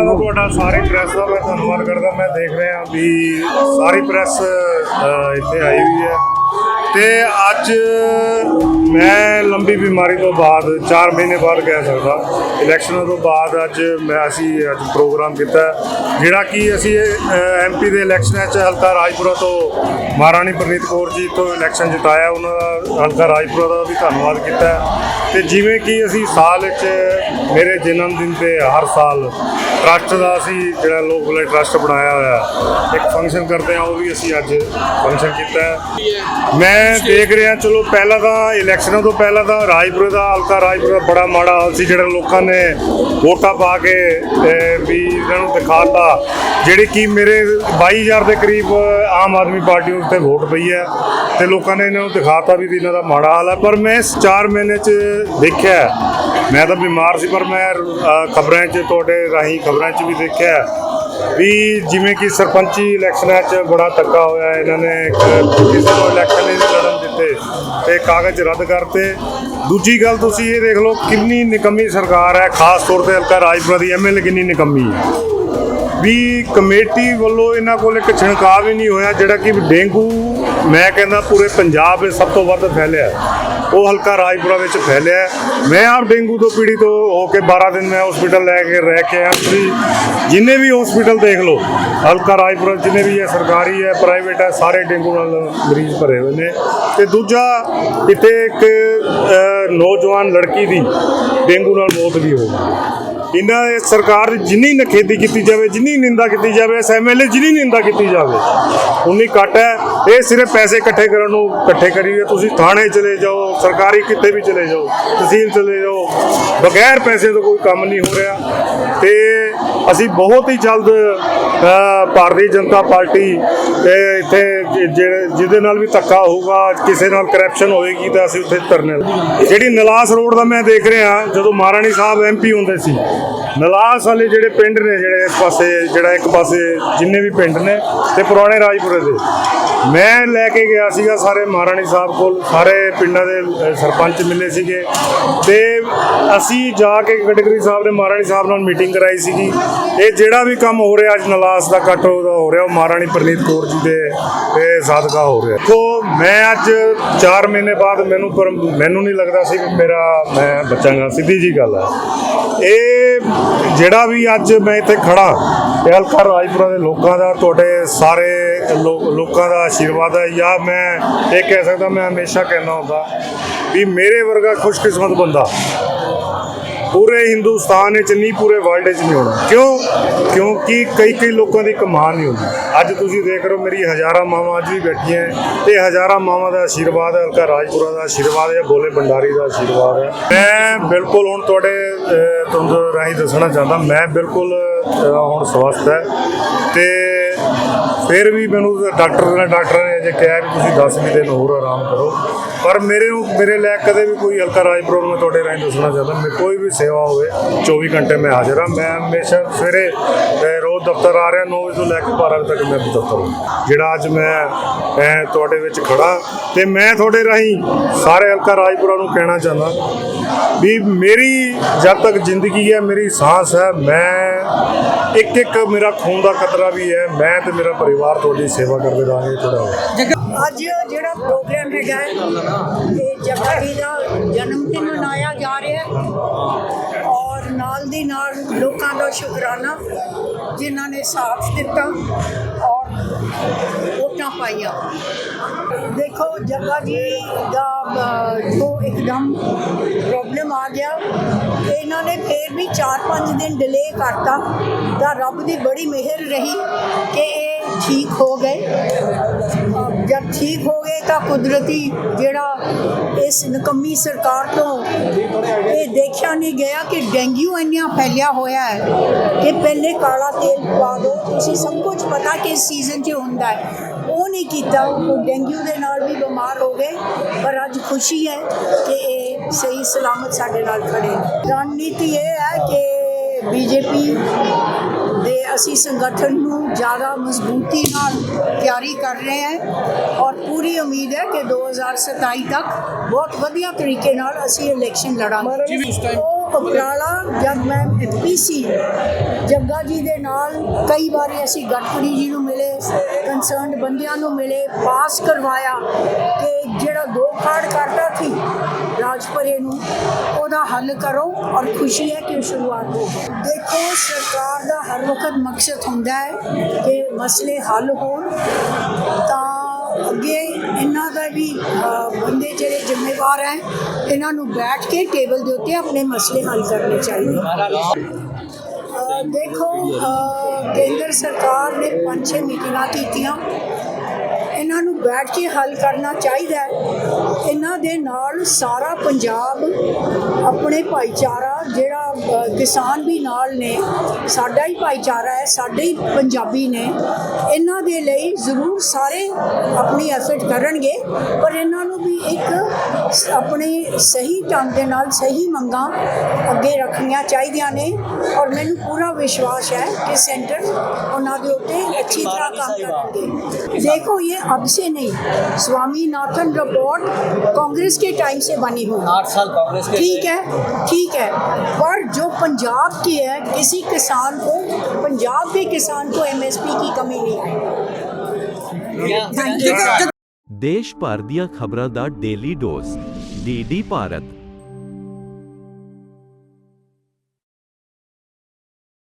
ਪਹਿਲਾਂ ਤਾਂ ਤੁਹਾਡਾ ਸਾਰੇ ਪ੍ਰੈਸ ਦਾ ਮੈਂ ਧੰਨਵਾਦ ਕਰਦਾ। ਮੈਂ ਦੇਖ ਰਿਹਾ ਵੀ ਸਾਰੀ ਪ੍ਰੈਸ ਇੱਥੇ ਆਈ ਹੋਈ ਹੈ। ਤੇ ਅੱਜ ਮੈਂ ਲੰਬੀ ਬਿਮਾਰੀ ਤੋਂ ਬਾਅਦ 4 ਮਹੀਨੇ ਬਾਅਦ ਕਹਿ ਸਕਦਾ, ਇਲੈਕਸ਼ਨਾਂ ਤੋਂ ਬਾਅਦ ਅੱਜ ਮੈਂ ਅਸੀਂ ਅੱਜ ਪ੍ਰੋਗਰਾਮ ਕੀਤਾ, ਜਿਹੜਾ ਕਿ ਅਸੀਂ ਐਮਪੀ ਦੇ ਇਲੈਕਸ਼ਨਾਂ 'ਚ ਹਲਕਾ ਰਾਜਪੁਰਾ ਤੋਂ ਮਹਾਰਾਣੀ ਪ੍ਰਨੀਤ ਕੌਰ ਜੀ ਤੋਂ ਇਲੈਕਸ਼ਨ ਜਿਤਾਇਆ, ਉਹਨਾਂ ਦਾ ਹਲਕਾ ਰਾਜਪੁਰਾ ਦਾ ਵੀ ਧੰਨਵਾਦ ਕੀਤਾ ਹੈ। ਤੇ ਜਿਵੇਂ ਕਿ ਅਸੀਂ ਸਾਲ ਵਿੱਚ ਮੇਰੇ ਜਨਮ ਦਿਨ ਤੇ ਹਰ ਸਾਲ ਟਰਸਟ ਦਾ ਅਸੀਂ ਜਿਹੜਾ ਲੋਕ ਭਲੇ ਟਰਸਟ ਬਣਾਇਆ ਹੋਇਆ, ਇੱਕ ਫੰਕਸ਼ਨ ਕਰਦੇ ਆ ਉਹ ਵੀ ਅਸੀਂ ਅੱਜ ਫੰਕਸ਼ਨ ਕੀਤਾ ਹੈ ਮੈਂ ਦੇਖ ਰਿਹਾ, ਚਲੋ ਪਹਿਲਾਂ ਤਾਂ ਇਲੈਕਸ਼ਨਾਂ ਤੋਂ ਪਹਿਲਾਂ ਤਾਂ ਰਾਜਪੁਰੇ ਦਾ ਹਲਕਾ ਰਾਜਪੁਰ ਦਾ ਬੜਾ ਮਾੜਾ ਹਾਲ ਸੀ, ਜਿਹੜਾ ਲੋਕਾਂ ਨੇ ਵੋਟਾਂ ਪਾ ਕੇ ਵੀ ਇਹਨਾਂ ਨੂੰ ਦਿਖਾਤਾ, ਜਿਹੜੇ ਕਿ ਮੇਰੇ 22000 ਦੇ ਕਰੀਬ ਆਮ ਆਦਮੀ ਪਾਰਟੀ ਉੱਤੇ ਵੋਟ ਪਈ ਹੈ, ਤੇ ਲੋਕਾਂ ਨੇ ਇਹਨਾਂ ਨੂੰ ਦਿਖਾਤਾ ਵੀ ਇਹਨਾਂ ਦਾ ਮਾੜਾ ਹਾਲ ਹੈ, ਪਰ ਮੈਂ ਇਸ 4 ਮਹੀਨੇ 'ਚ ਦੇਖਿਆ ਮੈਂ ਤਾਂ ਬਿਮਾਰ ਸੀ, ਪਰ ਮੈਂ ਖਬਰਾਂ 'ਚ, ਤੁਹਾਡੇ ਰਾਹੀਂ ਖਬਰਾਂ 'ਚ ਵੀ ਦੇਖਿਆ ਵੀ ਜਿਵੇਂ ਕਿ ਸਰਪੰਚੀ ਇਲੈਕਸ਼ਨਾਂ 'ਚ ਬੜਾ ਧੱਕਾ ਹੋਇਆ, ਇਹਨਾਂ ਨੇ ਇੱਕ ਕਿਸੇ ਨੂੰ ਇਲੈਕਸ਼ਨ ਨਹੀਂ ਲੜਨ ਦਿੱਤੇ, ਤੇ ਕਾਗਜ਼ ਰੱਦ ਕਰਤੇ। ਦੂਜੀ ਗੱਲ ਤੁਸੀਂ ਇਹ ਦੇਖ ਲਓ, ਕਿੰਨੀ ਨਿਕੰਮੀ ਸਰਕਾਰ ਹੈ, ਖਾਸ ਤੌਰ ਤੇ ਹਲਕਾ ਰਾਜਪੁਰਾ ਦੀ ਐਮਐਲਏ ਕਿੰਨੀ ਨਿਕੰਮੀ ਹੈ। ਵੀ ਕਮੇਟੀ ਵੱਲੋਂ ਇਹਨਾਂ ਕੋਲ ਇੱਕ ਛਿਣਕਾਅ ਹੀ ਨਹੀਂ ਹੋਇਆ, ਜਿਹੜਾ ਕਿ ਡੇਂਗੂ, ਮੈਂ ਕਹਿੰਦਾ ਪੂਰੇ ਪੰਜਾਬ ਵਿੱਚ ਸਭ ਤੋਂ ਵੱਧ ਫੈਲਿਆ। ਉਹ ਹਲਕਾ ਰਾਜਪੁਰਾ ਵਿੱਚ ਫੈਲਿਆ। ਮੈਂ ਆਪ ਡੇਂਗੂ ਤੋਂ ਪੀੜਿਤ ਹੋ ਕੇ 12 ਦਿਨ ਮੈਂ ਹਸਪੀਟਲ ਲੈ ਕੇ ਰਹਿ ਕੇ ਆਇਆ ਤੁਸੀਂ ਜਿੰਨੇ ਵੀ ਹਸਪੀਟਲ ਦੇਖ ਲਓ, ਹਲਕਾ ਰਾਜਪੁਰਾ ਜਿੰਨੇ ਵੀ ਹੈ, ਸਰਕਾਰੀ ਹੈ ਪ੍ਰਾਈਵੇਟ ਹੈ, ਸਾਰੇ ਡੇਂਗੂ ਨਾਲ ਮਰੀਜ਼ ਭਰੇ ਹੋਏ ਨੇ। ਤੇ ਦੂਜਾ, ਇੱਥੇ ਇੱਕ ਨੌਜਵਾਨ ਲੜਕੀ ਦੀ ਡੇਂਗੂ ਨਾਲ ਮੌਤ ਵੀ ਹੋ ਗਈ। ਇਹਨਾਂ ਇਹ ਸਰਕਾਰ ਦੀ ਜਿੰਨੀ ਨਖੇਦੀ ਕੀਤੀ ਜਾਵੇ, ਜਿੰਨੀ ਨਿੰਦਾ ਕੀਤੀ ਜਾਵੇ, ਇਸ ਐਮਐਲਏ ਜਿੰਨੀ ਨਿੰਦਾ ਕੀਤੀ ਜਾਵੇ, ਉਨੀ ਘੱਟ ਹੈ। ਇਹ ਸਿਰਫ ਪੈਸੇ ਇਕੱਠੇ ਕਰਨ ਨੂੰ ਇਕੱਠੇ ਕਰੀਏ। ਤੁਸੀਂ ਥਾਣੇ ਚਲੇ ਜਾਓ, ਸਰਕਾਰੀ ਕਿਤੇ ਵੀ ਚਲੇ ਜਾਓ, ਤਹਿਸੀਲ ਚਲੇ ਜਾਓ, ਬਗੈਰ ਪੈਸੇ ਤੋਂ ਕੋਈ ਕੰਮ ਨਹੀਂ ਹੋ ਰਿਹਾ। ਤੇ ਅਸੀਂ ਬਹੁਤ ਹੀ ਜਲਦ ਭਾਰਤੀ ਜਨਤਾ ਪਾਰਟੀ ਤੇ ਇੱਥੇ ਜਿਹੜੇ, ਜਿਹਦੇ ਨਾਲ ਵੀ ਧੱਕਾ ਹੋਊਗਾ, ਕਿਸੇ ਨਾਲ ਕਰਪਸ਼ਨ ਹੋਏਗੀ ਤਾਂ ਅਸੀਂ ਉੱਥੇ ਧਰਨੇ ਲਾ- ਜਿਹੜੀ ਨਲਾਸ ਰੋਡ ਦਾ ਮੈਂ ਦੇਖ ਰਿਹਾ, ਜਦੋਂ ਮਹਾਰਾਣੀ ਸਾਹਿਬ ਐਮਪੀ ਹੁੰਦੇ ਸੀ, ਨਲਾਸ ਵਾਲੇ ਜਿਹੜੇ ਪਿੰਡ ਨੇ, ਜਿਹੜੇ ਇਸ ਪਾਸੇ, ਜਿਹੜਾ ਇੱਕ ਪਾਸੇ ਜਿੰਨੇ ਵੀ ਪਿੰਡ ਨੇ, ਤੇ ਪੁਰਾਣੇ ਰਾਜਪੁਰੇ ਦੇ ਮੈਂ ਲੈ ਕੇ ਗਿਆ ਸੀਗਾ ਸਾਰੇ ਮਹਾਰਾਣੀ ਸਾਹਿਬ ਕੋਲ, ਸਾਰੇ ਪਿੰਡਾਂ ਦੇ ਸਰਪੰਚ ਮਿਲੇ ਸੀਗੇ। ਤੇ ਅਸੀਂ ਜਾ ਕੇ ਗਡਕਰੀ ਸਾਹਿਬ ਨੇ ਮਹਾਰਾਣੀ ਸਾਹਿਬ ਨਾਲ ਮੀਟਿੰਗ ਕਰਾਈ ਸੀਗੀ। ਇਹ ਜਿਹੜਾ ਵੀ ਕੰਮ ਹੋ ਰਿਹਾ, ਅੱਜ ਨਲਾਸ ਦਾ ਕੱਟ ਉਹਦਾ ਹੋ ਰਿਹਾ, ਉਹ ਮਹਾਰਾਣੀ ਪ੍ਰਨੀਤ ਕੌਰ ਜੀ ਦੇ, ਇਹ ਸਾਦਕਾ ਹੋ ਰਿਹਾ। ਦੇਖੋ, ਮੈਂ ਅੱਜ 4 ਮਹੀਨੇ ਬਾਅਦ ਮੈਨੂੰ ਪਰ ਮੈਨੂੰ ਨਹੀਂ ਲੱਗਦਾ ਸੀ ਕਿ ਮੇਰਾ, ਮੈਂ ਬਚਾਂਗਾ। ਸਿੱਧੀ ਜੀ ਗੱਲ ਹੈ ਇਹ ਜਿਹੜਾ ਵੀ ਅੱਜ ਮੈਂ ਇੱਥੇ ਖੜਾ ਇਹ ਹਲਕਾ ਰਾਜਪੁਰਾ ਦੇ ਲੋਕਾਂ ਦਾ, ਤੁਹਾਡੇ ਸਾਰੇ ਲੋਕਾਂ ਦਾ ਆਸ਼ੀਰਵਾਦ ਹੈ। ਜਾਂ ਮੈਂ ਇਹ ਕਹਿ ਸਕਦਾ ਮੈਂ ਹਮੇਸ਼ਾ ਕਹਿੰਦਾ ਹੁੰਦਾ ਵੀ ਮੇਰੇ ਵਰਗਾ ਖੁਸ਼ਕਿਸਮਤ ਬੰਦਾ ਪੂਰੇ ਹਿੰਦੁਸਤਾਨ ਵਿੱਚ ਨਹੀਂ ਪੂਰੇ ਵਰਲਡ ਵਿੱਚ ਨਹੀਂ ਹੋਣਾ। ਕਿਉਂ? ਕਿਉਂਕਿ ਕਈ ਕਈ ਲੋਕਾਂ ਦੀ ਕਮਾਨ ਨਹੀਂ ਹੁੰਦੀ। ਅੱਜ ਤੁਸੀਂ ਦੇਖ ਰਹੇ ਹੋ ਮੇਰੀ ਹਜ਼ਾਰਾਂ ਮਾਵਾਂ ਅੱਜ ਵੀ ਬੈਠੀਆਂ ਹੈ। ਤੇ ਹਜ਼ਾਰਾਂ ਮਾਵਾਂ ਦਾ ਆਸ਼ੀਰਵਾਦ ਹੈ ਹਲਕਾ ਰਾਜਪੁਰਾ ਦਾ ਆਸ਼ੀਰਵਾਦ ਹੈ ਭੋਲੇ ਭੰਡਾਰੀ ਦਾ ਆਸ਼ੀਰਵਾਦ ਹੈ। ਮੈਂ ਬਿਲਕੁਲ ਹੁਣ ਤੁਹਾਡੇ ਅਹ, ਤੁਹਾਨੂੰ ਰਾਹੀਂ ਦੱਸਣਾ ਚਾਹੁੰਦਾ ਮੈਂ ਬਿਲਕੁਲ ਹੁਣ ਸਵਸਥ ਹੈ। ਤੇ ਫਿਰ ਵੀ ਮੈਨੂੰ ਡਾਕਟਰ ਨੇ ਡਾਕਟਰ ਨੇ ਜੇ ਕਿਹਾ ਵੀ ਤੁਸੀਂ 10 ਵੀ ਦਿਨ ਹੋਰ ਆਰਾਮ ਕਰੋ। ਪਰ ਮੇਰੇ ਨੂੰ, ਮੇਰੇ ਲੈ ਕਦੇ ਵੀ ਕੋਈ ਹਲਕਾ ਰਾਜਪੁਰ ਨੂੰ ਮੈਂ ਤੁਹਾਡੇ ਰਾਹੀਂ ਦੱਸਣਾ ਚਾਹੁੰਦਾ, ਮੈਂ ਕੋਈ ਵੀ ਸੇਵਾ ਹੋਵੇ 24 ਘੰਟੇ ਮੈਂ ਹਾਜ਼ਰ ਹਾਂ। ਮੈਂ ਹਮੇਸ਼ਾ ਸਵੇਰੇ ਰੋਜ਼ ਦਫ਼ਤਰ ਆ ਰਿਹਾ 9 ਵਜੇ ਤੋਂ ਲੈ ਕੇ 12 ਵਜੇ ਤੱਕ ਮੈਂ ਦਫ਼ਤਰ ਹਾਂ ਜਿਹੜਾ ਅੱਜ ਮੈਂ ਮੈਂ ਤੁਹਾਡੇ ਵਿੱਚ ਖੜਾ ਤੇ ਮੈਂ ਤੁਹਾਡੇ ਰਾਹੀਂ ਸਾਰੇ ਹਲਕਾ ਰਾਜਪੁਰਾ ਨੂੰ ਕਹਿਣਾ ਚਾਹੁੰਦਾ ਵੀ ਮੇਰੀ ਜਦ ਤੱਕ ਜ਼ਿੰਦਗੀ ਹੈ, ਮੇਰੀ ਸਾਹ ਹੈ, ਮੈਂ ਇੱਕ ਇੱਕ ਮੇਰਾ ਖੂਨ ਦਾ ਕਤਰਾ ਵੀ ਹੈ, ਮੈਂ ਤੇ ਮੇਰਾ ਪਰਿਵਾਰ ਤੁਹਾਡੀ ਸੇਵਾ ਕਰਦੇ ਰਹਾਂਗੇ ਤੁਹਾਡਾ ਅੱਜ ਜਿਹੜਾ ਪ੍ਰੋਗਰਾਮ ਹੈਗਾ ਹੈ, ਇਹ ਜੱਗਾ ਜੀ ਦਾ ਜਨਮ ਦਿਨ ਮਨਾਇਆ ਜਾ ਰਿਹਾ ਹੈ। ਔਰ ਨਾਲ ਦੀ ਨਾਲ ਲੋਕਾਂ ਦਾ ਸ਼ੁਕਰਾਨਾ ਜਿਨ੍ਹਾਂ ਨੇ ਸਾਥ ਦਿੱਤਾ ਔਰ ਵੋਟਾਂ ਪਾਈਆਂ। ਦੇਖੋ ਜੱਗਾ ਜੀ ਦਾ ਜੋ ਇੱਕਦਮ ਪ੍ਰੋਬਲਮ ਆ ਗਿਆ। ਇਹਨਾਂ ਨੇ ਫੇਰ ਵੀ 4-5 ਦਿਨ ਡਿਲੇ ਕਰਤਾ। ਤਾਂ ਰੱਬ ਦੀ ਬੜੀ ਮਿਹਰ ਰਹੀ ਕਿ ਇਹ ਠੀਕ ਹੋ ਗਏ। ਜਦ ਠੀਕ ਹੋ ਗਏ ਤਾਂ ਕੁਦਰਤੀ ਜਿਹੜਾ ਇਸ ਨਕੰਮੀ ਸਰਕਾਰ ਤੋਂ ਇਹ ਦੇਖਿਆ ਨਹੀਂ ਗਿਆ ਕਿ ਡੇਂਗੂ ਇੰਨਾ ਫੈਲਿਆ ਹੋਇਆ ਹੈ ਕਿ ਪਹਿਲੇ ਕਾਲਾ ਤੇਲ ਪਾ ਦਿਓ। ਤੁਸੀਂ ਸਭ ਕੁਝ ਪਤਾ ਕਿ ਸੀਜ਼ਨ 'ਚ ਹੁੰਦਾ ਹੈ। ਉਹ ਨਹੀਂ ਕੀਤਾ। ਉਹ ਡੇਂਗੂ ਦੇ ਨਾਲ ਵੀ ਬਿਮਾਰ ਹੋ ਗਏ। ਪਰ ਅੱਜ ਖੁਸ਼ੀ ਹੈ ਕਿ ਇਹ ਸਹੀ ਸਲਾਮਤ ਸਾਡੇ ਨਾਲ ਖੜੇ ਰਣਨੀਤੀ ਇਹ ਹੈ ਕਿ ਬੀਜੇਪੀ ਦੇ ਅਸੀਂ ਸੰਗਠਨ ਨੂੰ ਜ਼ਿਆਦਾ ਮਜ਼ਬੂਤੀ ਨਾਲ ਤਿਆਰੀ ਕਰ ਰਹੇ ਹਾਂ ਔਰ ਪੂਰੀ ਉਮੀਦ ਹੈ ਕਿ 2027 ਤੱਕ ਬਹੁਤ ਵਧੀਆ ਤਰੀਕੇ ਨਾਲ ਅਸੀਂ ਇਲੈਕਸ਼ਨ ਲੜਾਂਗੇ। ਉਪਰਾਲਾ ਜਦ ਮੈਂ ਐਮਪੀ ਸੀ ਜੱਗਾ ਜੀ ਦੇ ਨਾਲ ਕਈ ਵਾਰੀ ਅਸੀਂ ਗਡਕਰੀ ਜੀ ਨੂੰ ਮਿਲੇ ਕੰਸਰਨਡ ਬੰਦਿਆਂ ਨੂੰ ਮਿਲੇ ਪਾਸ ਕਰਵਾਇਆ ਕਿ ਜਿਹੜਾ ਦੋ ਕਾਰਡ ਕਰਦਾ ਸੀ ਰਾਜਪੁਰੇ ਨੂੰ ਉਹਦਾ ਹੱਲ ਕਰੋ ਔਰ ਖੁਸ਼ੀ ਹੈ ਕਿ ਸ਼ੁਰੂਆਤ ਹੋ ਦੇਖੋ, ਸਰਕਾਰ ਦਾ ਹਰ ਵਕਤ ਮਕਸਦ ਹੁੰਦਾ ਹੈ ਕਿ ਮਸਲੇ ਹੱਲ ਹੋਣ। ਤਾਂ ਅੱਗੇ ਇਹਨਾਂ ਦਾ ਵੀ ਬੰਦੇ ਜਿਹੜੇ ਜ਼ਿੰਮੇਵਾਰ ਹੈ, ਇਹਨਾਂ ਨੂੰ ਬੈਠ ਕੇ ਟੇਬਲ ਦੇ ਉੱਤੇ ਆਪਣੇ ਮਸਲੇ ਹੱਲ ਕਰਨੇ ਚਾਹੀਦੇ ਦੇਖੋ ਕੇਂਦਰ ਸਰਕਾਰ ਨੇ ਪੰਜ ਛੇ ਮੀਟਿੰਗਾਂ ਕੀਤੀਆਂ। ਇਹਨਾਂ ਨੂੰ ਬੈਠ ਕੇ ਹੱਲ ਕਰਨਾ ਚਾਹੀਦਾ ਇਹਨਾਂ ਦੇ ਨਾਲ ਸਾਰਾ ਪੰਜਾਬ ਆਪਣੇ ਭਾਈਚਾਰਾ ਜਿਹੜਾ ਅਹ, ਕਿਸਾਨ ਵੀ ਨਾਲ ਨੇ ਸਾਡਾ ਹੀ ਭਾਈਚਾਰਾ ਹੈ ਸਾਡੇ ਹੀ ਪੰਜਾਬੀ ਨੇ ਇਹਨਾਂ ਦੇ ਲਈ ਜ਼ਰੂਰ ਸਾਰੇ ਆਪਣੀ ਐਫਰਟ ਕਰਨਗੇ ਪਰ ਇਹਨਾਂ ਨੂੰ ਵੀ ਇੱਕ ਸ- ਆਪਣੇ ਸਹੀ ਢੰਗ ਦੇ ਨਾਲ ਸਹੀ ਮੰਗਾਂ ਅੱਗੇ ਰੱਖਣੀਆਂ ਚਾਹੀਦੀਆਂ ਨੇ ਔਰ ਮੈਨੂੰ ਪੂਰਾ ਵਿਸ਼ਵਾਸ ਹੈ ਕਿ ਸੈਂਟਰ ਉਹਨਾਂ ਦੇ ਉੱਤੇ अच्छी तरह काम करेंगे देखो ये अब से नहीं स्वामीनाथन रिपोर्ट कांग्रेस के टाइम से बनी हुई है। आठ साल कांग्रेस के ठीक है ठीक है पर जो पंजाब की है किसी किसान को पंजाब के किसान को एमएसपी की कमी नहीं देश भर दखबर का daily dose D D Bharat.